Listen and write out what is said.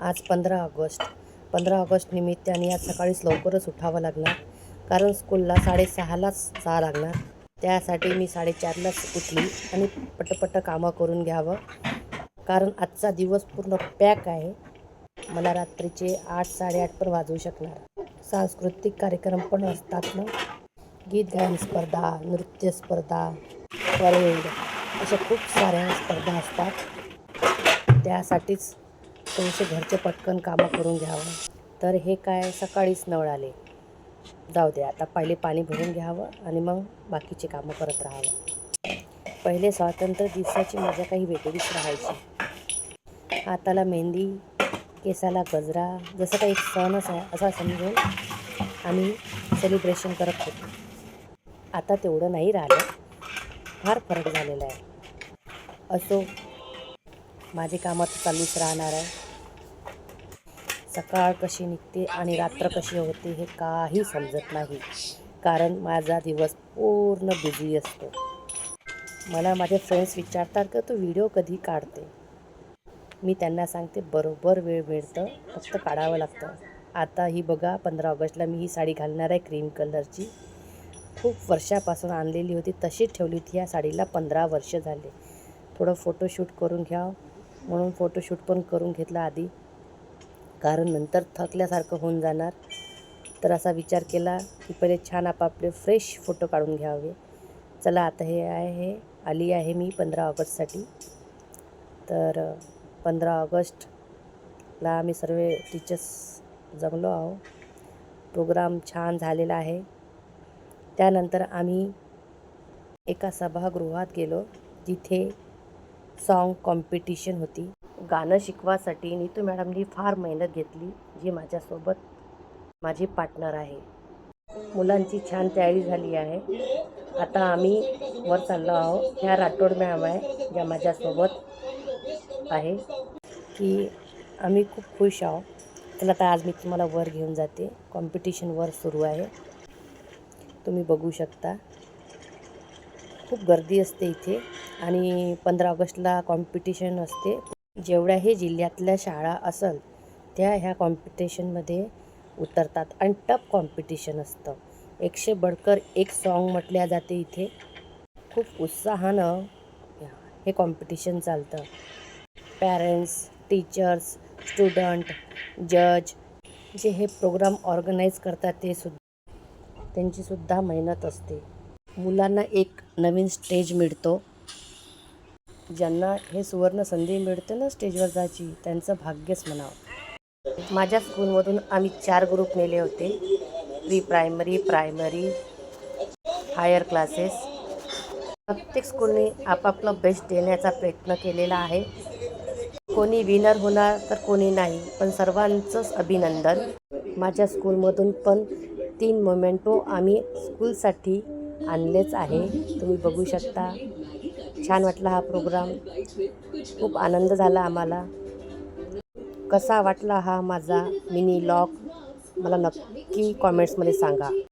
आज पंधरा ऑगस्ट. पंधरा ऑगस्ट निमित्ताने आज सकाळीच लवकरच उठावं लागणार. कारण स्कूलला साडेसहालाच जा लागणार. त्यासाठी मी साडेचारलाच उठली आणि पटपट कामं करून घ्यावं. कारण आजचा दिवस पूर्ण पॅक आहे. मला रात्रीचे आठ साडेआठ पण वाजवू शकणार. सांस्कृतिक कार्यक्रम पण असतात ना. गीत गायन स्पर्धा नृत्य स्पर्धा परेड अशा खूप साऱ्या स्पर्धा असतात. त्यासाठीच थोडेसे घरचे पटकन कामं करून घ्यावं. तर हे काय सकाळीच नळ आले. जाऊ दे आता पहिले पाणी भरून घ्यावं आणि मग बाकीचे कामं करत राहावं. पहिले स्वातंत्र्य दिवसाची मजा काही वेगळीच राहायची. हाताला मेहंदी केसाला गजरा जसं काही सणच आहे असा समजून आम्ही सेलिब्रेशन करत होतो. आता तेवढं नाही राहिलं. फार फरक झालेला आहे. असो माझे कामं तर चालूच राहणार आहे. सकाळ कशी निघते आणि रात्र कशी होते हे काही समजत नाही. कारण माझा दिवस पूर्ण बिझी असतो. मला माझे फ्रेंड्स विचारतात का तू व्हिडिओ कधी काढते? मी त्यांना सांगते बरोबर वेळ मिळतं फक्त काढावं लागतं. आता ही बघा पंधरा ऑगस्टला मी ही साडी घालणार आहे क्रीम कलरची खूप वर्षापासून आणलेली होती तशीच ठेवली होती. या साडीला पंधरा वर्ष झाले. थोडं फोटोशूट करून घ्या. म्हणून फोटोशूट पण करून घेतला आधी. कारण नंतर थकल्यासारखं होऊन जाणार. तर असा विचार केला की पहिले छान आपापले फ्रेश फोटो काढून घ्यावे. चला आता हे आहे आली आहे मी पंधरा ऑगस्टसाठी. तर पंधरा ऑगस्टला आम्ही सर्व टीचर्स जमलो आहो. प्रोग्राम छान झालेला आहे. त्यानंतर आम्ही एका सभागृहात गेलो जिथे सॉन्ग कॉम्पिटिशन होती. गाणं शिकवासाठी नीतू मॅडमनी फार मेहनत घेतली जी माझ्यासोबत माझी पार्टनर आहे. मुलांची छान तयारी झाली आहे. आता आम्ही वर चाललो आहोत. ह्या राठोड मॅम आहे ज्या माझ्यासोबत आहे. की आम्ही खूप खुश आहोत. चला आता आज मी तुम्हाला वर घेऊन जाते. कॉम्पिटिशन वर सुरू आहे. तुम्ही बघू शकता. खूप गर्दी असते इथे आणि पंधरा ऑगस्टला कॉम्पिटिशन असते. जेवढ्याही जिल्ह्यातल्या शाळा असेल त्या ह्या कॉम्पिटिशनमध्ये उतरतात. आणि टफ कॉम्पिटिशन असतं. एकशे बडकर एक सॉन्ग म्हटल्या जाते इथे. खूप उत्साहानं हे कॉम्पिटिशन चालतं. पॅरेंट्स टीचर्स स्टुडंट जज जे हे प्रोग्राम ऑर्गनाईज करतात ते सुद्धा त्यांचीसुद्धा मेहनत असते. मुलांना एक नवीन स्टेज मिळतो. ज्यांना हे सुवर्ण संधी मिळते ना स्टेजवर जायची त्यांचं भाग्यच म्हणावं. माझ्या स्कूलमधून आम्ही चार ग्रुप नेले होते. Pre primary primary higher classes प्रत्येक स्कूलने आपापलं बेस्ट देण्याचा प्रयत्न केलेला आहे. कोणी विनर होणार तर कोणी नाही पण सर्वांचंच अभिनंदन. माझ्या स्कूलमधून पण तीन मोमेंटो आम्ही स्कूलसाठी आणलेच आहे. तुम्ही बघू शकता. छान वाटला हा प्रोग्राम खूप आनंद झाला आम्हाला. कसा वाटला हा माझा मिनी लॉक मला नक्की कॉमेंट्समध्ये सांगा.